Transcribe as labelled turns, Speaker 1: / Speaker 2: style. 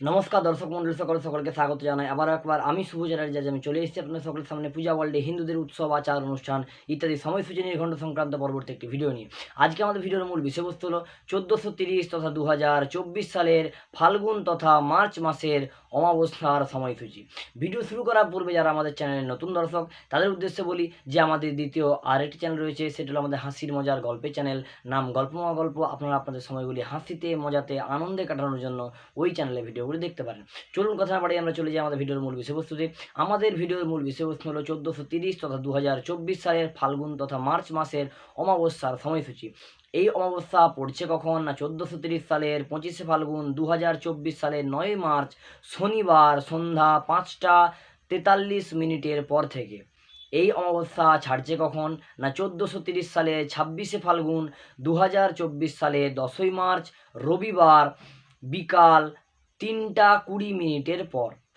Speaker 1: নমস্কার দর্শক মন্ডল সকল সকলকে স্বাগত জানাই। আবার একবার আমি শুভ চ্যাটার্জি আমি চলে এসেছি আপনাদের সকলের সামনে পূজা ওয়ার্ল্ডে হিন্দুদের উৎসব, আচার, অনুষ্ঠান ইত্যাদি সময়সূচি নির্ঘণ্ট সংক্রান্ত পরবর্তী একটি ভিডিও নিয়ে। আজকে আমাদের ভিডিওর মূল বিষয়বস্তু হলো, চোদ্দোশো তিরিশ তথা দু হাজার চব্বিশ সালের ফাল্গুন তথা মার্চ মাসের অমাবস্যার সময়সূচি ভিডিও শুরু করার পূর্বে যারা আমাদের চ্যানেলের নতুন দর্শক, তাদের উদ্দেশ্যে বলি যে আমাদের দ্বিতীয় আরেকটি চ্যানেল রয়েছে, সেটা হলো আমাদের হাসির মজার গল্পের চ্যানেল। নাম গল্প গল্পমা গল্প, আপনারা আপনাদের সময়গুলি হাসিতে, মজাতে, আনন্দে কাটানোর জন্য ওই চ্যানেলে ভিডিওগুলি দেখতে পারেন। চলুন কথা না বাড়িয়ে আমরা চলে যাই আমাদের ভিডিওর মূল বিষয়বস্তুতে। আমাদের ভিডিওর মূল বিষয়বস্তু হলো চোদ্দোশো তিরিশ তথা দু হাজার চব্বিশ সালের ফাল্গুন তথা মার্চ মাসের অমাবস্যার সময়সূচি। এই অমাবস্যা পড়ছে কখন? না, চোদ্দোশো তিরিশ সালের পঁচিশে ফাল্গুন দু হাজার চব্বিশ সালের নয় মার্চ শনিবার সন্ধ্যা পাঁচটা তেতাল্লিশ মিনিটের পর থেকে। এই অমাবস্যা ছাড়ছে কখন? না, চোদ্দোশো তিরিশ সালে ছাব্বিশে ফাল্গুন দু হাজার চব্বিশ সালে দশই মার্চ রবিবার বিকাল তিনটা কুড়ি মিনিটের পর।